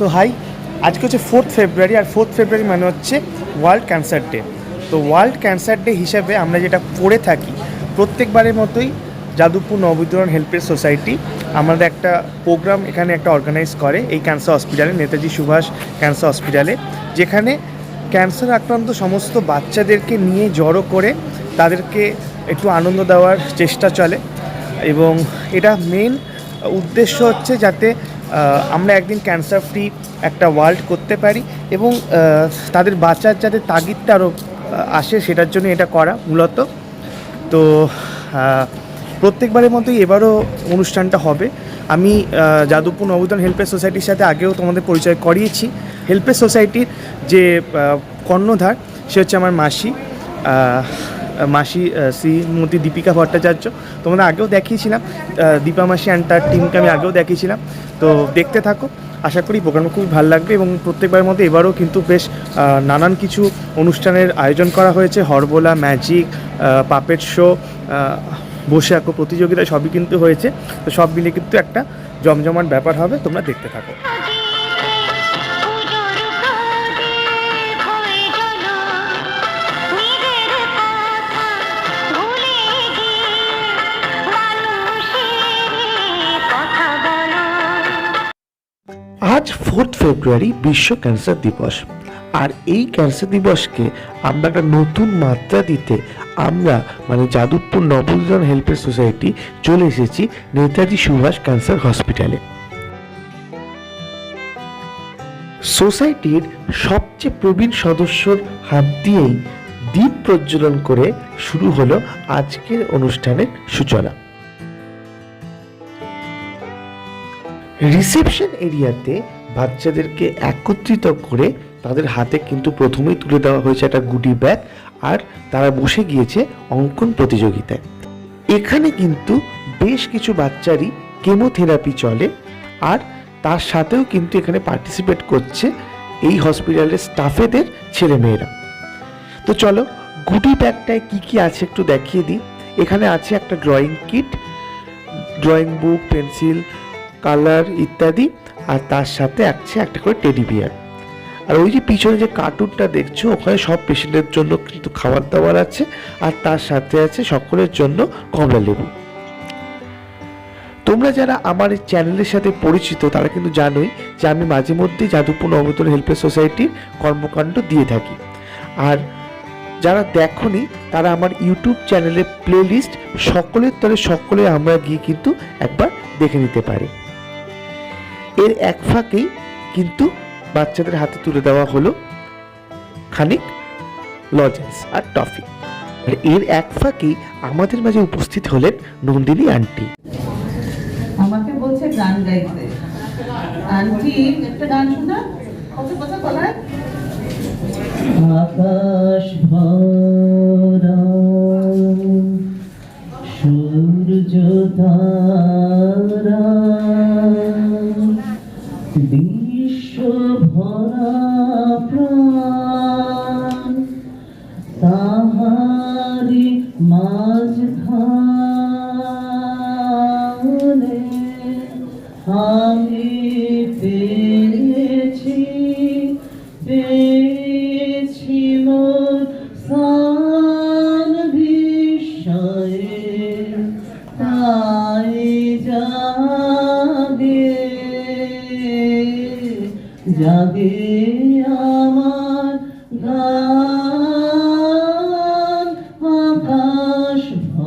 So high আজকে হচ্ছে fourth ফেব্রুয়ারি আর fourth February মানে হচ্ছে ওয়ার্ল্ড ক্যান্সার ডে তো ওয়ার্ল্ড ক্যান্সার ডে হিসেবে আমরা যেটা করে থাকি, প্রত্যেকবারের মতোই যাদবপুর নববিতরণ হেল্পের সোসাইটি আমাদের একটা প্রোগ্রাম এখানে একটা অর্গানাইজ করে এই ক্যান্সার হসপিটালে নেতাজি সুভাষ ক্যান্সার হসপিটালে যেখানে ক্যান্সার আক্রান্ত সমস্ত বাচ্চাদেরকে নিয়ে জড়ো করে তাদেরকে একটু আনন্দ দেওয়ার চেষ্টা চলে। এবং এটা মেন উদ্দেশ্য হচ্ছে যাতে আমরা একদিন ক্যান্সার ফ্রি একটা ওয়ার্ল্ড করতে পারি এবং তাদের বাচ্চার যাতে তাগিদটা আরও আসে সেটার জন্য এটা করা মূলত। তো প্রত্যেকবারের মতোই এবারও অনুষ্ঠানটা হবে। আমি যাদবপুর নবোদন হেল্পেজ সোসাইটির সাথে আগেও তোমাদের পরিচয় করিয়েছি। হেল্পেজ সোসাইটির যে কর্ণধার, সে হচ্ছে আমার মাসি। মাসি শ্রীমতী দীপিকা ভট্টাচার্য। তোমাদের আগেও দেখিয়েছিলাম দীপা মাসি অ্যান্ড তার টিমকে আমি আগেও দেখিয়েছিলাম। তো দেখতে থাকো, আশা করি প্রোগ্রামটা খুবই ভালো লাগবে এবং প্রত্যেকবার মধ্যে এবারও কিন্তু বেশ নানান কিছু অনুষ্ঠানের আয়োজন করা হয়েছে। হরবোলা, ম্যাজিক পাপেট শো বসে আঁকো প্রতিযোগিতা সবই কিন্তু হয়েছে। তো সব মিলে কিন্তু একটা জমজমাট ব্যাপার হবে, তোমরা দেখতে থাকো। আজ ফোর্থ ফেব্রুয়ারি বিশ্ব ক্যান্সার দিবস। আর এই ক্যান্সার দিবসকে আমরা একটা নতুন মাত্রা দিতে আমরা মানে যাদবপুর নবোদন হেল্পের সোসাইটি চলে এসেছি নেতাজি সুভাষ ক্যান্সার হসপিটালে সোসাইটির সবচেয়ে প্রবীণ সদস্যর হাত দিয়েই দ্বীপ প্রজ্বলন করে শুরু হলো আজকের অনুষ্ঠানের সূচনা। রিসেপশন এরিয়াতে বাচ্চাদেরকে একত্রিত করে তাদের হাতে কিন্তু প্রথমেই তুলে দেওয়া হয়েছে একটা গুডি ব্যাগ আর তারা বসে গিয়েছে অঙ্কন প্রতিযোগিতায়। এখানে কিন্তু বেশ কিছু বাচ্চারই কেমোথেরাপি চলে আর তার সাথেও কিন্তু এখানে পার্টিসিপেট করছে এই হসপিটালের স্টাফেদের ছেলেমেয়েরা। তো চলো গুটি ব্যাগটায় কি কি আছে একটু দেখিয়ে দিই। এখানে আছে একটা drawing kit, drawing book, pencil colour ইত্যাদি, আর তার সাথে আছে একটা করে টেডি বিয়ার। আর ওই যে পিছনে যে কার্টুনটা দেখছ, ওখানে সব পেশেন্টের জন্য কিন্তু খাবার দাবার আছে, আর তার সাথে আছে সকলের জন্য কমলা লেবু। তোমরা যারা আমার এই চ্যানেলের সাথে পরিচিত, তারা কিন্তু জানোই যে আমি মাঝে মধ্যেই যাদবপুর নবতর হেল্পের সোসাইটির কর্মকাণ্ড দিয়ে থাকি। আর যারা দেখনি, তারা আমার ইউটিউব চ্যানেলের প্লেলিস্ট, সকলের তলে সকলে আমরা গিয়ে কিন্তু একবার দেখে নিতে পারে। এর এক ফাঁকেই কিন্তু বাচ্চাদের হাতে তুলে দেওয়া হলো খানিক লজেন্স আর টফি। আর এর এক ফাঁকেই আমাদের মাঝে উপস্থিত হলেন নন্দিনী আন্টি। আমাকে বলছে গান গাইতে। আন্টি একটা গান শোনা? কত কথা বলার? আকাশ ভরা সূর্য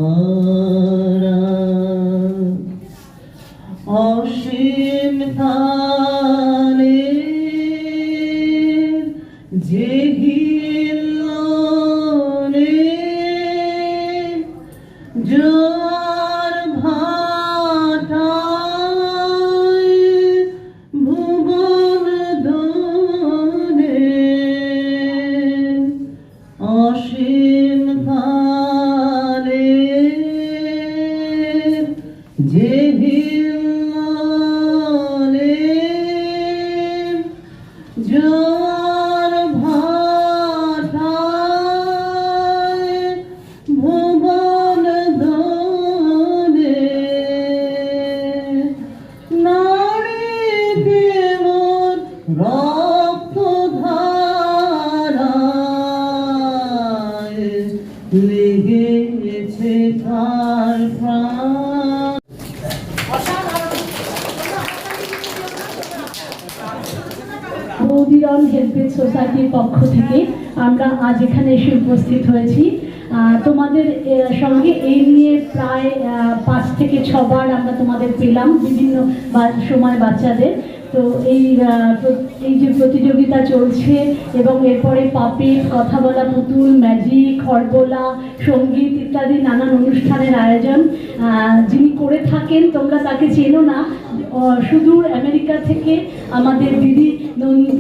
আকাশ আজ এখানে এসে উপস্থিত হয়েছি। তোমাদের সঙ্গে এই নিয়ে প্রায় পাঁচ থেকে ছবার আমরা তোমাদের পেলাম বিভিন্ন সময় বাচ্চাদের। তো এই এই যে প্রতিযোগিতা চলছে এবং এরপরে পাপেট কথা বলা পুতুল, ম্যাজিক খড়বোলা সংগীত ইত্যাদি নানান অনুষ্ঠানের আয়োজন। যিনি করে থাকেন তোমরা তাকে চেনো না। সুদূর আমেরিকা থেকে আমাদের দিদি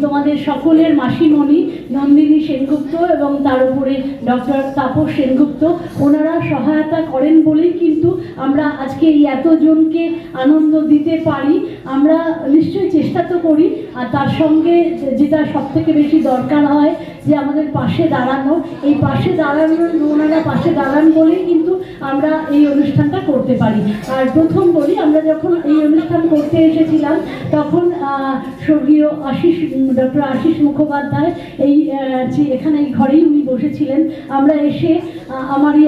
তোমাদের সকলের মাসিমণি নন্দিনী সেনগুপ্ত এবং তার উপরে ডক্টর তাপস সেনগুপ্ত, ওনারা সহায়তা করেন বলেই কিন্তু আমরা আজকে এই এতজনকে আনন্দ দিতে পারি। আমরা নিশ্চয়ই চেষ্টা তো করি, আর তার সঙ্গে যেটা সব থেকে বেশি দরকার হয় যে আমাদের পাশে দাঁড়ানো। এই পাশে দাঁড়ানো, ওনারা পাশে দাঁড়ান বলেই কিন্তু আমরা এই অনুষ্ঠানটা করতে পারি। আর প্রথম বলি, আমরা যখন এই অনুষ্ঠান করতে এসেছিলাম, তখন স্বর্গীয় আশিস, ডক্টর আশিস মুখোপাধ্যায় এই এখানে এই ঘরেই উনি বসেছিলেন। আমরা এসে আমারই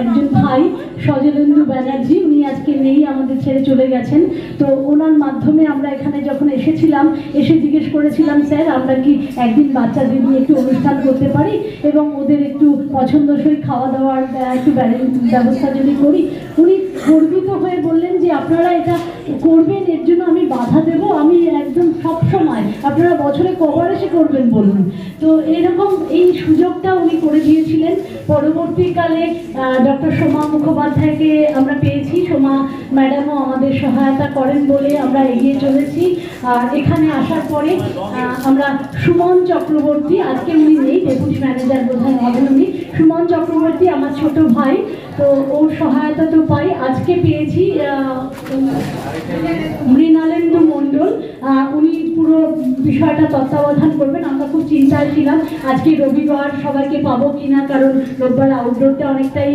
একজন ভাই, সজলেন্দু ব্যানার্জি, উনি আজকে নেই, আমাদের ছেড়ে চলে গেছেন। তো ওনার মাধ্যমে আমরা এখানে যখন এসেছিলাম, এসে জিজ্ঞেস করেছিলাম, স্যার, আমরা কি একদিন বাচ্চাদের নিয়ে একটু অনুষ্ঠান করতে পারি? এবং ওদের একটু পছন্দসই খাওয়া দাওয়ার একটু ব্যবস্থা যদি করি? উনি গর্বিত হয়ে বললেন যে, আপনারা এটা করবেন, এর জন্য আমি বাধা দেব, আমি একদম সব সময় আপনারা বছরে কবার এসে করবেন বলুন। তো এরকম এই সুযোগটা উনি করে দিয়েছিলেন। পরবর্তীকালে ডক্টর সোমা মুখোপাধ্যায়কে আমরা পেয়েছি। সোমা ম্যাডামও আমাদের সহায়তা করেন বলে আমরা এগিয়ে চলেছি। আর এখানে আসার পরে আমরা সুমন চক্রবর্তী, আজকে উনি নেই ডেপুটি ম্যানেজার বোধহয় হবেন উনি। সুমন চক্রবর্তী, আমার ছোট ভাই তো ওর সহায়তা তো পাই আজকে পেয়েছি মৃণালেন্দু মণ্ডল উনি পুরো বিষয়টা তত্ত্বাবধান করবেন, আমরা খুব চিন্তায় ছিলাম, আজকে রবিবার সবাইকে পাবো কিনা, কারণ রোববার আউটডোরটা অনেকটাই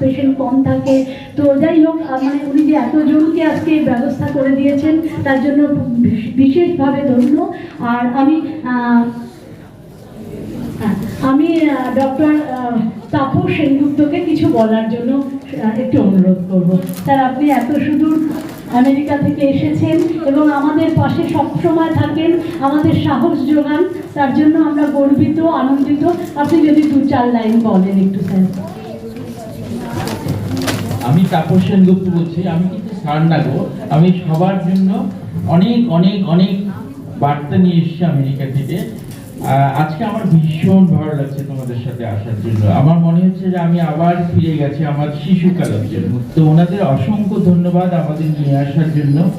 পেশেন্ট কম থাকে। তো যাই হোক মানে উনি যে এতজনকে আজকে ব্যবস্থা করে দিয়েছেন, তার জন্য বিশেষভাবে ধন্য। আর আমি আমি ডক্টর তাপস সেনগুপ্তকে কিছু বলার জন্য একটু অনুরোধ করব। স্যার, আপনি এত সুদূর আমেরিকা থেকে এসেছেন এবং আমাদের পাশে সবসময় থাকেন, আমাদের সাহস যোগান, তার জন্য আমরা গর্বিত, আনন্দিত। আপনি যদি দু চার লাইন বলেন একটু, স্যার। আমি তাপস সেনগুপ্ত বলছি, আমি কিন্তু স্যার না গো। আমি সবার জন্য অনেক অনেক অনেক বার্তা নিয়ে এসেছি আমেরিকা থেকে। আজকে আমার ভীষণ ভালো লাগছে তোমাদের সাথে আসার জন্য। আমার মনে হচ্ছে যে আমি আবার ফিরে গেছি আমার শিশুকালের জন্য। তো ওনাদের অসংখ্য ধন্যবাদ আমাদের নিয়ে আসার জন্য।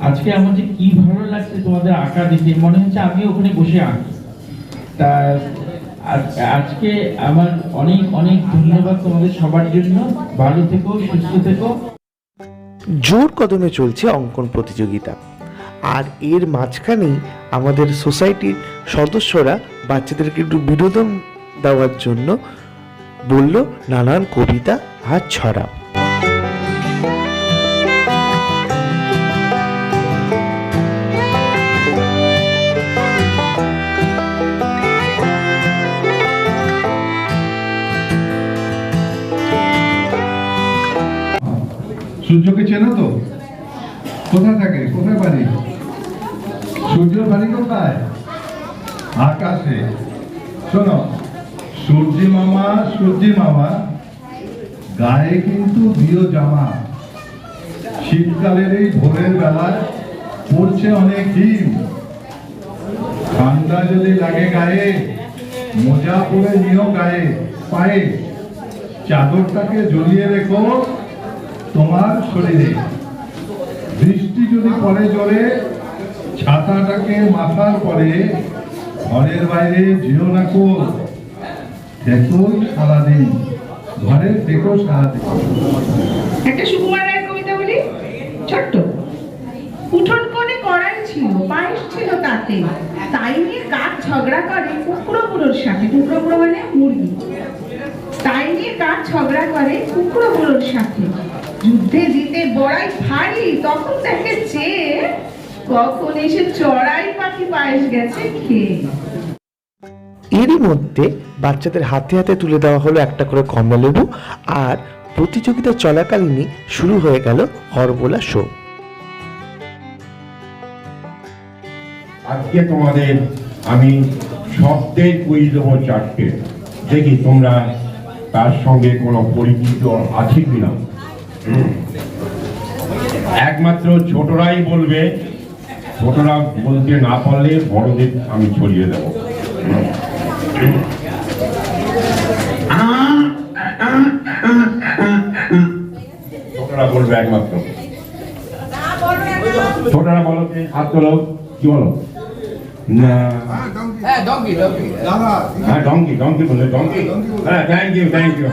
আজকে আমার যে কি ভালো লাগছে তোমাদের আঁকা দেখে, মনে হচ্ছে আমি ওখানে বসে আঁকি। তা আজকে আমার অনেক অনেক ধন্যবাদ তোমাদের সবার জন্য। ভালো থেকো, সুস্থ থেকো। জোর কদমে চলছে অঙ্কন প্রতিযোগিতা। আর এর মাঝখানেই আমাদের সোসাইটির সদস্যরা বাচ্চাদেরকে একটু বিনোদন দেওয়ার জন্য বলল নানান কবিতা আর ছড়া। সূর্যকে চেনো তো? কোথায় থাকে? কোথায় বাড়ি? সূর্যের বাড়ি কোথায়? আকাশে। শোনো, সূর্যি মামা সূর্যি মামা, গায়ে কিন্তু দিও জামা। শীতকালের এই ভোরের বেলায় পড়ছে অনেক হিম ঠান্ডা যদি লাগে গায়ে, মোজা পরে নিও গায়ে, পায়ে। চাদরটাকে জ্বলিয়ে রেখো তোমার শরীরে। বৃষ্টি যদি পড়ে জোরে ছাতাটাকে মাথার পরে ঘরের বাইরে যেও না কো। দেখোই সারাদিন ঘরে দেখো সারাদিন। একটা সুকুমার রায়ের কবিতা বলি? ছোট্ট। উঠোন কোণে কড়াই ছিল, পায়েস ছিল তাতে। তাই নিয়ে কাক ঝগড়া করে কুকুরো বুড়োর সাথে কুকুরো বুড়ো মানে মুরগি। তাই নিয়ে কাক ঝগড়া করে কুকুরো বুড়োর সাথে। যুদ্ধে জিতে বড়াই ভারী তখন দেখে চেয়ে কখন এসে চড়াই পাখি পায়েস গেছে খেয়ে এরই মধ্যে বাচ্চাদের হাতে হাতে তুলে দেওয়া হলো একটা করে কমলালেবু আর প্রতিযোগিতা চলাকালীনই শুরু হয়ে গেল হরবোলা শো আজকে তোমাদের আমি শব্দের কুইজ দেবো চারটে দেখি তোমরা তার সঙ্গে কোনো পরিচিত আছে কিনা। একমাত্র ছোটরাই বলবে ছোটরা বলতে না পারলে বড়দের আমি ছড়িয়ে দেবো। ছোটরা বলবে একমাত্র। ছোটরা বলো কি? হাত তোলো। কি বলো? না। হ্যাঁ ডঙ্কি ডঙ্কি বলে ডঙ্কি হ্যাঁ thank you thank you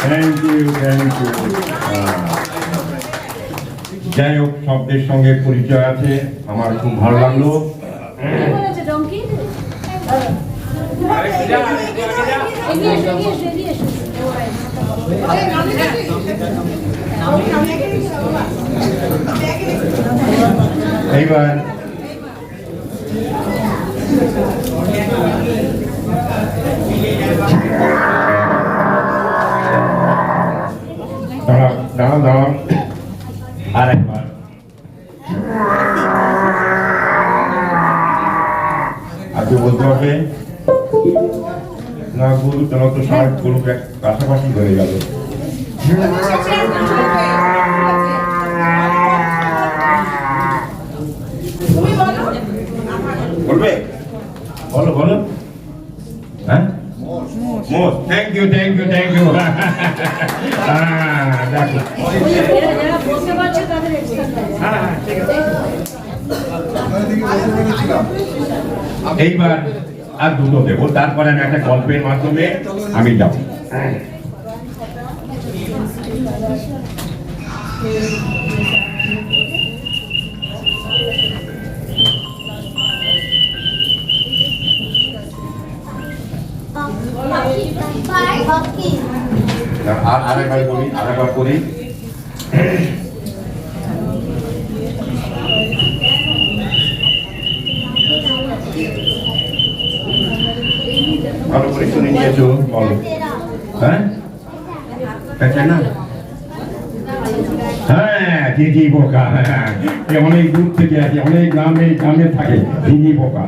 thank you thank you যাই হোক শব্দের সঙ্গে পরিচয় আছে। আমার খুব ভালো লাগল। এইবার দাঁড়াও দাঁড়াও আর একবার। আজকে বলতে হবে না, গরু কেন তো ষাট গরু পাশাপাশি হয়ে গেল। বলবে? বলো বলো। হ্যাঁ? মোস thank you thank you thank you এইবার আর দুটো দেবো। তারপরে আমি একটা গল্পের মাধ্যমে আমি যাব। আর আরেকবার বলি, আরেকবার করি। ভালো করে শুনে নিয়েছো, বলো। হ্যাঁ? আচ্ছা না? হ্যাঁ দিদি বোকা হ্যাঁ অনেক দূর থেকে আছে অনেক গ্রামে গ্রামে থাকে দিদি বোকা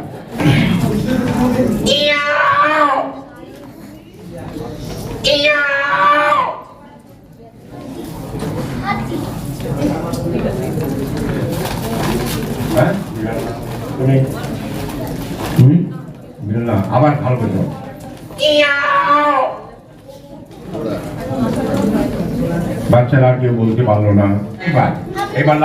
হ্যাঁ তুমি তুমি না আবার ভালো করে বাচ্চারা কেউ বলতে পারল না এবার এবার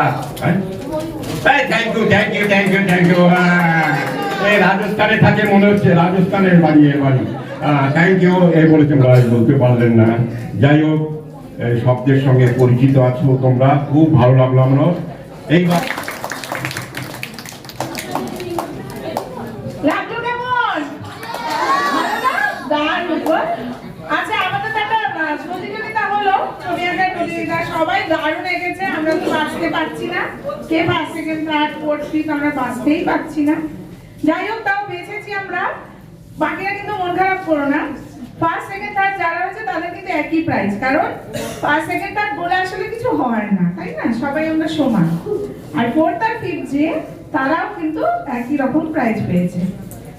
রাজস্থানে থাকে মনে হচ্ছে রাজস্থানের বাড়ি বাড়ি থ্যাংক ইউ এই বলেছে বলতে পারলেন না যাই হোক শব্দের সঙ্গে পরিচিত আছো তোমরা খুব ভালো লাগল আমরা এইবার লাগল কেমন ভালো না? দারুণ গো। আচ্ছা আমাদের তো একটা আহ, প্রতিযোগিতা হলো ছবি আঁকার প্রতিযোগিতা সবাই দারুণ এঁকেছে, আমরা তো বাঁচতে পারছি না। কে first second third fourth fifth আমরা বাঁচতেই পারছি না। যাই হোক, তাও বেঁচেছি আমরা। বাকিরা কিন্তু মন খারাপ করো না। ফার্স্ট সেকেন্ড থার্ড যারা হয়েছে, তাদের কিন্তু একই প্রাইস কারণ ফার্স্ট সেকেন্ড থার্ড বলে আসলে কিছু হয় না, তাই না? সবাই আমরা সমান। আর ফোর্থ আর ফিফথ যে, তারাও কিন্তু একই রকম প্রাইজ পেয়েছে।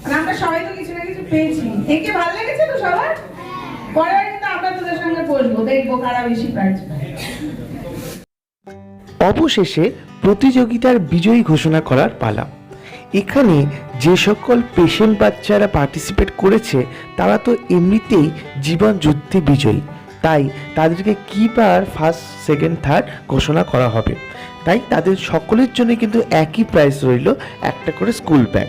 আর আমরা সবাই তো কিছু না কিছু পেয়েছি। একে ভালো লেগেছে তো সবার? অবশেষে প্রতিযোগিতার বিজয়ী ঘোষণা করার পালা। এখানে যে সকল পেশেন্ট বাচ্চারা পার্টিসিপেট করেছে, তারা তো এমনিতেই জীবন যুদ্ধে বিজয়ী। তাই তাদেরকে কিবার ফার্স্ট সেকেন্ড থার্ড ঘোষণা করা হবে? তাই তাদের সকলের জন্য কিন্তু একই প্রাইস রইল একটা করে স্কুল ব্যাগ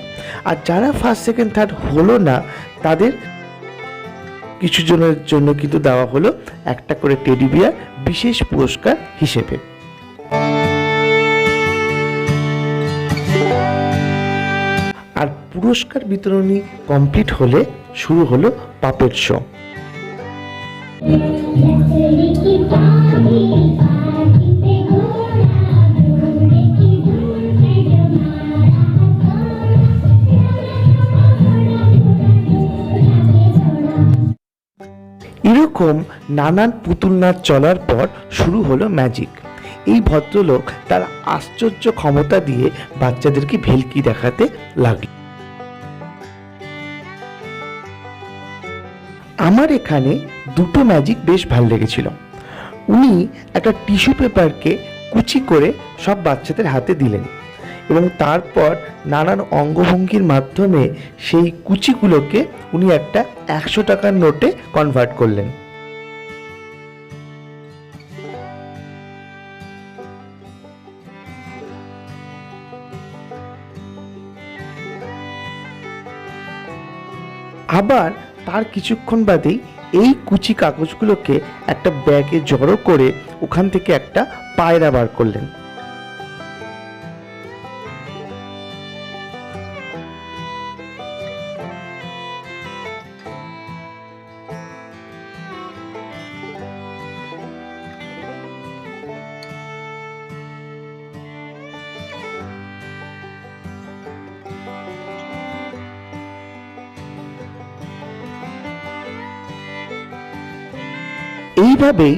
আর যারা ফার্স্ট সেকেন্ড থার্ড হলো না, তাদের কিছু জনের জন্য কিন্তু দেওয়া হলো একটা করে টেডি বিয়ার বিশেষ পুরস্কার হিসেবে। আর পুরস্কার বিতরণী কমপ্লিট হলে শুরু হলো পাপের শো এরকম নানান পুতুল নাচ চলার পর শুরু হলো ম্যাজিক এই ভদ্রলোক তার আশ্চর্য ক্ষমতা দিয়ে বাচ্চাদেরকে ভেলকি দেখাতে লাগল। আমার এখানে দুটো ম্যাজিক বেশ ভালো লেগেছিল। উনি একটা টিস্যু পেপারকে কুচি করে সব বাচ্চাদের হাতে দিলেন এবং তারপর নানান অঙ্গভঙ্গির মাধ্যমে সেই কুচিগুলোকে উনি একটা একশো টাকার নোটে কনভার্ট করলেন। আবার তার কিছুক্ষণ বাদেই এই কুচি কাগজগুলোকে একটা ব্যাগে জড়ো করে ওখান থেকে একটা পায়রা বার করলেন। এইভাবেই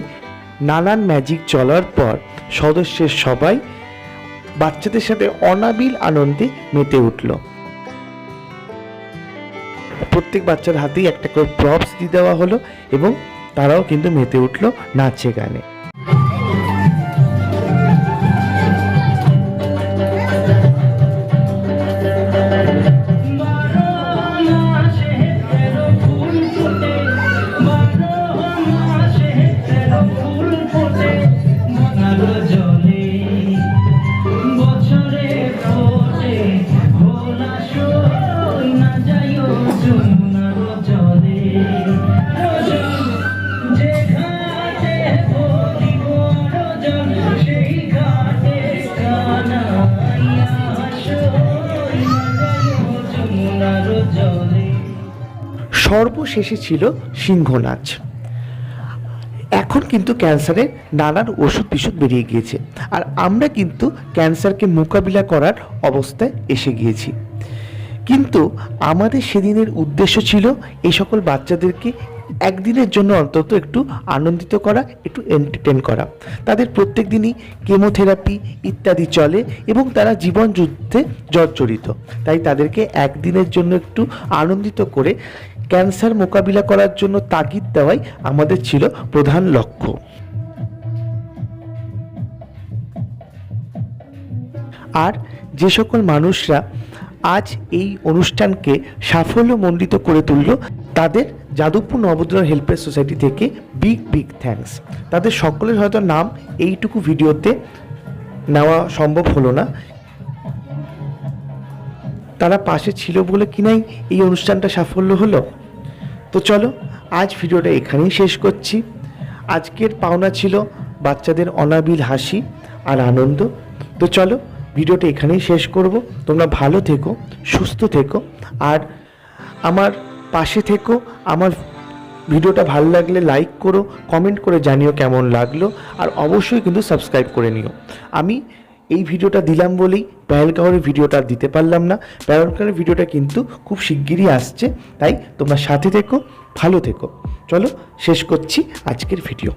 নানান ম্যাজিক চলার পর সদস্যের সবাই বাচ্চাদের সাথে অনাবিল আনন্দে মেতে উঠল। প্রত্যেক বাচ্চার হাতেই একটা করে প্রপস দিয়ে দেওয়া হলো এবং তারাও কিন্তু মেতে উঠল নাচে গানে। সর্বশেষে ছিল সিংহ নাচ এখন কিন্তু ক্যান্সারের নানান ওষুধ বিষুধ বেরিয়ে গিয়েছে। আর আমরা কিন্তু ক্যান্সারকে মোকাবিলা করার অবস্থায় এসে গিয়েছি। কিন্তু আমাদের সেদিনের উদ্দেশ্য ছিল এই সকল বাচ্চাদেরকে একদিনের জন্য অন্তত একটু আনন্দিত করা, একটু এন্টারটেন করা। তাদের প্রত্যেক দিনই কেমোথেরাপি ইত্যাদি চলে এবং তারা জীবন যুদ্ধে জর্জরিত। তাই তাদেরকে একদিনের জন্য একটু আনন্দিত করে ক্যান্সার মোকাবিলা করার জন্য তাগিদ দেওয়াই আমাদের ছিল প্রধান লক্ষ্য। আর যে সকল মানুষরা আজ এই অনুষ্ঠানকে সাফল্যমণ্ডিত করে তুলল, তাদের যাদবপুর নবোদয় হেল্পেজ সোসাইটি থেকে বিগ বিগ থ্যাঙ্কস। তাদের সকলের হয়তো নাম এইটুকু ভিডিওতে নেওয়া সম্ভব হলো না। তারা পাশে ছিল বলে কিনাই এই অনুষ্ঠানটা সাফল্য হলো? তো চলো, আজ ভিডিওটা এখানেই শেষ করছি। আজকের পাওনা ছিল বাচ্চাদের অনাবিল হাসি আর আনন্দ। তো চলো, ভিডিওটা এখানেই শেষ করব। তোমরা ভালো থেকো, সুস্থ থেকো আর আমার পাশে থেকো। আমার ভিডিওটা ভালো লাগলে লাইক করো, কমেন্ট করে জানিও কেমন লাগল। আর অবশ্যই কিন্তু সাবস্ক্রাইব করে নিও। আমি এই ভিডিওটা দিলাম বলেই প্যারেলকাওয়ারের ভিডিওটা দিতে পারলাম না। প্যারেল কাউরের ভিডিওটা কিন্তু খুব শিগগিরই আসছে। তাই তোমরা সাথে থেকো, ভালো থেকো। চলো, শেষ করছি আজকের ভিডিও।